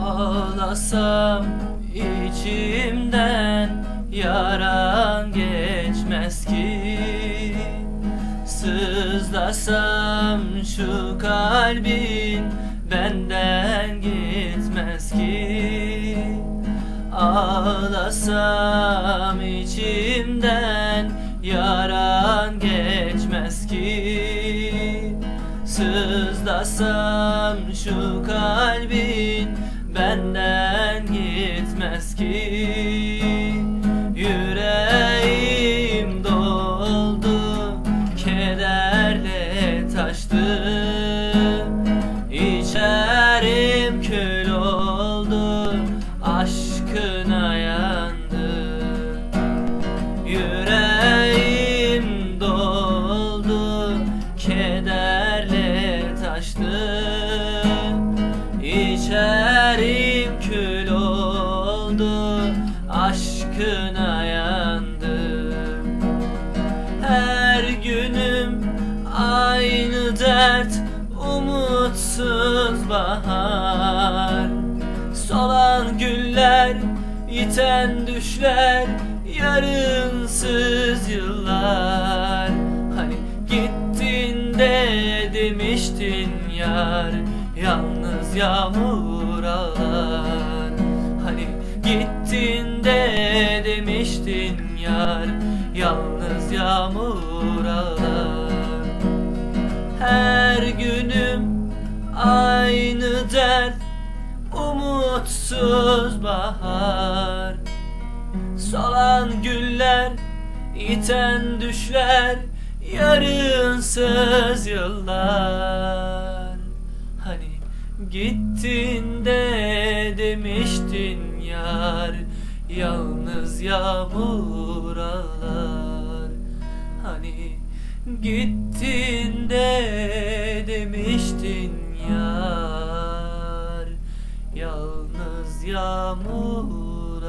Ağlasam içimden yaran geçmez ki. Sızlasam şu kalbin benden gitmez ki. Ağlasam içimden yaran geçmez ki. Sızlasam şu kalbin taştı İçerim kül oldu aşkına yandım. Her günüm aynı dert umutsuz bahar. Solan güller, iten düşler Yarınsız de demiştin yar Yalnız yağmur ağlar Hani gittin de demiştin yar Yalnız yağmur ağlar Her günüm aynı dert Umutsuz bahar. Solan güller iten düşler Yarınsız yıllar Hani gittin de demiştin yar Yalnız yağmur ağlar. Hani gittin de demiştin yar Yalnız yağmur